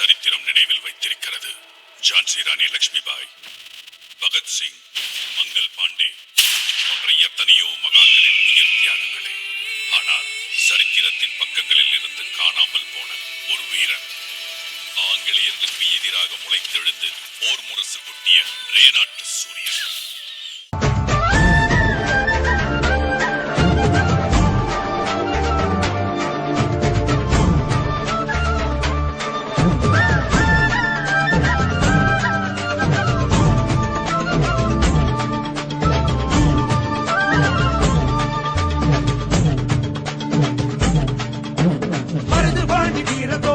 சரித்திரம் நினைவில் வைத்திருக்கிறது. ஜான்சி ராணி லட்சுமிபாய் பகத்சிங் மங்கள் பாண்டே போன்ற எத்தனையோ மகான்களின் உயிர் தியாகங்களே. ஆனால் சரித்திரத்தின் பக்கங்களில் இருந்து காணாமல் போன ஒரு வீரன். ஆங்கிலேயர்களுக்கு எதிராக முளைத்தெழுந்து போர் முரசு கொட்டிய ரேநாட்டு சூரியன்.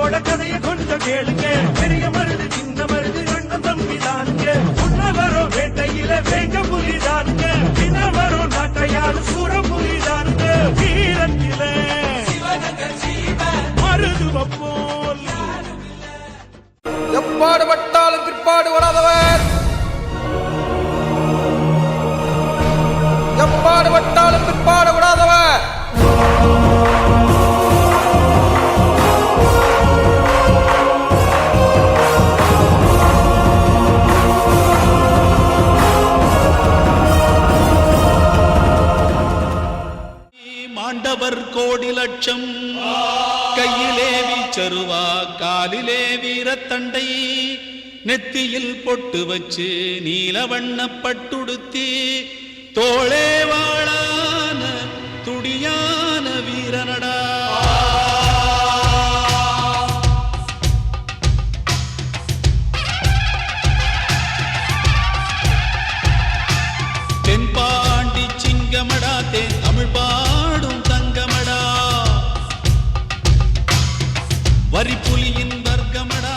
வீரத்தோட கதையை கொஞ்சம் கேளுங்க. பெரிய மருது சின்ன மருது அண்ணன் தம்பி தானுங்க. உன்ன வரும் வேட்டையில வேங்க புலி தானுங்க. பின்ன வரும் நாட்டையாறு சூர புலி தானுங்க. வீரத்தில மருது போல் எப்பாடுபட்டாலும் பிற்பாடு வராதவர். எப்பாடுபட்ட லட்சம். கையிலேவி சருவா காலிலே வீரத்தண்டை. நெத்தியில் பொட்டு வச்சு நீல வண்ணப்பட்டுடுத்தி தோளே வாழா கல்வியின் வர்க்கமடா